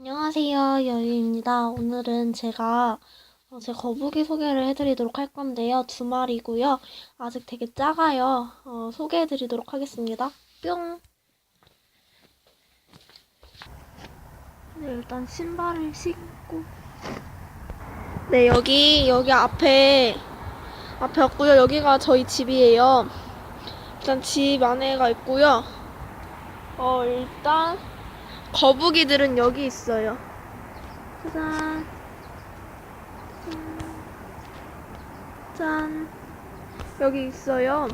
안녕하세요, 여유입니다. 오늘은 제가 어, 제 거북이 소개를 해드리도록 할 건데요. 두 마리고요. 아직 되게 작아요. 어, 소개해드리도록 하겠습니다. 뿅! 네, 일단 신발을 신고. 네, 여기, 여기 앞에, 앞에 왔고요. 여기가 저희 집이에요. 일단 집 안에가 있고요. 어, 일단, 거북이들은 여기 있어요. 짜잔. 짠. 여기 있어요.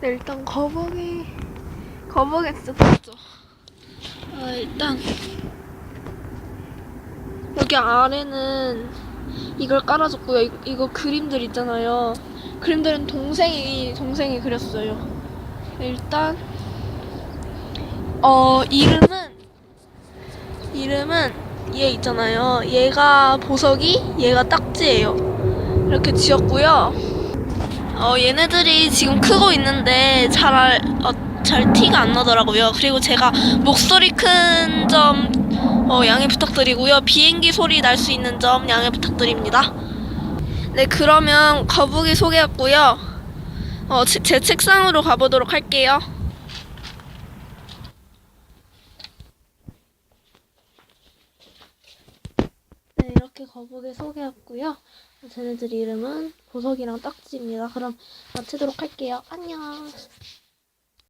네, 일단 거북이. 거북이 진짜 좋죠. 아, 일단. 여기 아래는 이걸 깔아줬고요. 이, 이거 그림들 있잖아요. 그림들은 동생이, 동생이 그렸어요. 네, 일단. 어, 이름은, 이름은 얘 있잖아요. 얘가 보석이, 얘가 딱지예요. 이렇게 지었고요. 어, 얘네들이 지금 크고 있는데 잘, 알- 어, 잘 티가 안 나더라고요. 그리고 제가 목소리 큰 점, 어, 양해 부탁드리고요. 비행기 소리 날 수 있는 점 양해 부탁드립니다. 네, 그러면 거북이 소개했고요. 어, 제, 제 책상으로 가보도록 할게요. 네, 이렇게 거북이 소개했고요. 쟤네들 이름은 보석이랑 딱지입니다. 그럼 마치도록 할게요. 안녕.